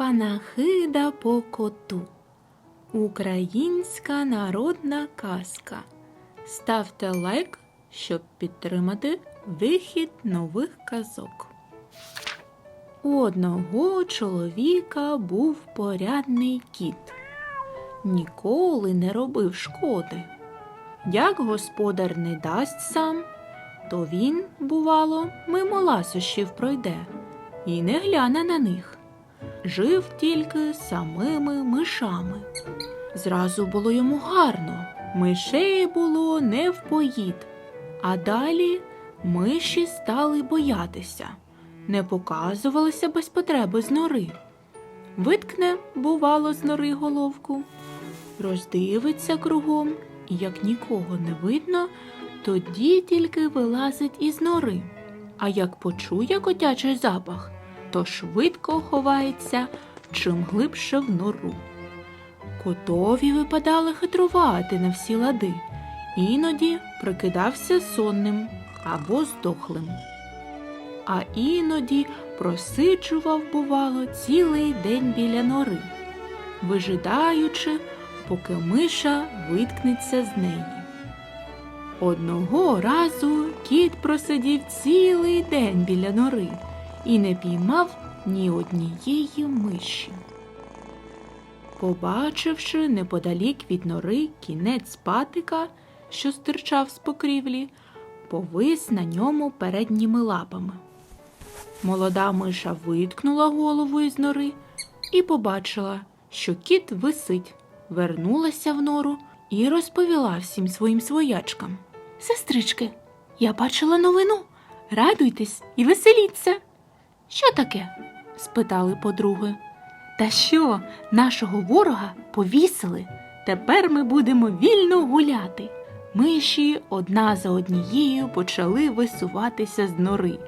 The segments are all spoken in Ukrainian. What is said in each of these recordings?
Панахида по коту. Українська народна казка. Ставте лайк, щоб підтримати вихід нових казок. У одного чоловіка був порядний кіт. Ніколи не робив шкоди. Як господар не дасть сам, то він, бувало, мимо ласощів пройде і не гляне на них. Жив тільки самими мишами. Зразу було йому гарно, мишей було не впоїд, а далі миші стали боятися, не показувалися без потреби з нори. Виткне, бувало, з нори головку, роздивиться кругом, і як нікого не видно, тоді тільки вилазить із нори. А як почує котячий запах, то швидко ховається чим глибше в нору. Котові випадали хитрувати на всі лади, іноді прикидався сонним або здохлим. А іноді просиджував, бувало, цілий день біля нори, вижидаючи, поки миша виткнеться з неї. Одного разу кіт просидів цілий день біля нори і не піймав ні однієї миші. Побачивши неподалік від нори кінець патика, що стирчав з покрівлі, повис на ньому передніми лапами. Молода миша виткнула голову із нори і побачила, що кіт висить, вернулася в нору і розповіла всім своїм своячкам. Сестрички, я бачила новину. Радуйтесь і веселіться. Що таке? спитали подруги. Та що, нашого ворога повісили? Тепер ми будемо вільно гуляти. Миші одна за однією почали висуватися з нори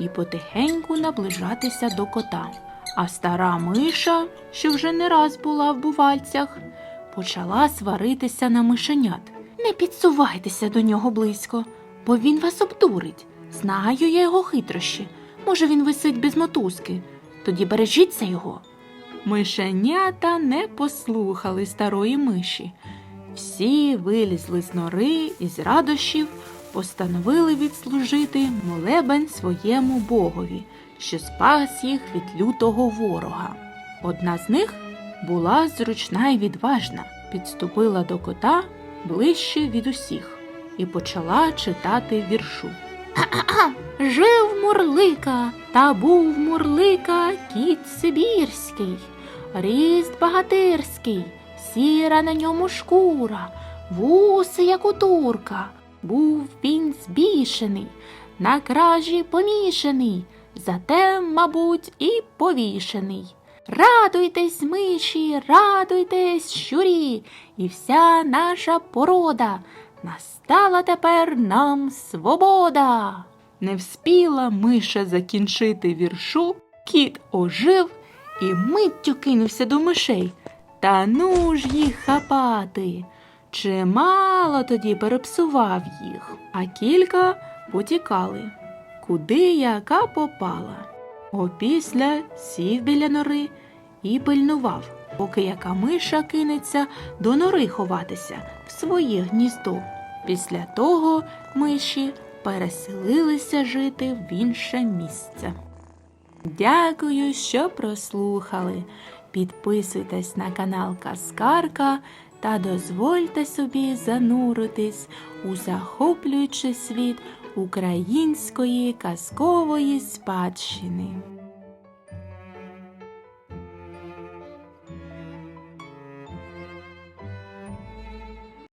і потихеньку наближатися до кота. А стара миша, що вже не раз була в бувальцях, почала сваритися на мишенят. Не підсувайтеся до нього близько, бо він вас обдурить. Знаю я його хитрощі. Може, він висить без мотузки. Тоді бережіться його. Мишенята не послухали старої миші. Всі вилізли з нори і з радощів постановили відслужити молебень своєму богові, що спас їх від лютого ворога. Одна з них була зручна й відважна, підступила до кота ближче від усіх і почала читати віршу. Жив Мурлика, та був Мурлика кіт Сибірський, ріст багатирський, сіра на ньому шкура, вуси, як у турка. Був він збішений, на кражі помішаний, зате, мабуть, і повішений. Радуйтесь, миші, радуйтесь, щурі, і вся наша порода. Настала тепер нам свобода. Не вспіла миша закінчити віршу, кіт ожив і миттю кинувся до мишей. Та ну ж їх хапати. Чимало тоді перепсував їх, а кілька потікали, куди яка попала. Опісля сів біля нори і пильнував, поки яка миша кинеться до нори ховатися в своє гніздо. Після того миші переселилися жити в інше місце. Дякую, що прослухали. Підписуйтесь на канал Каскарка та дозвольте собі зануритись у захоплюючий світ української казкової спадщини.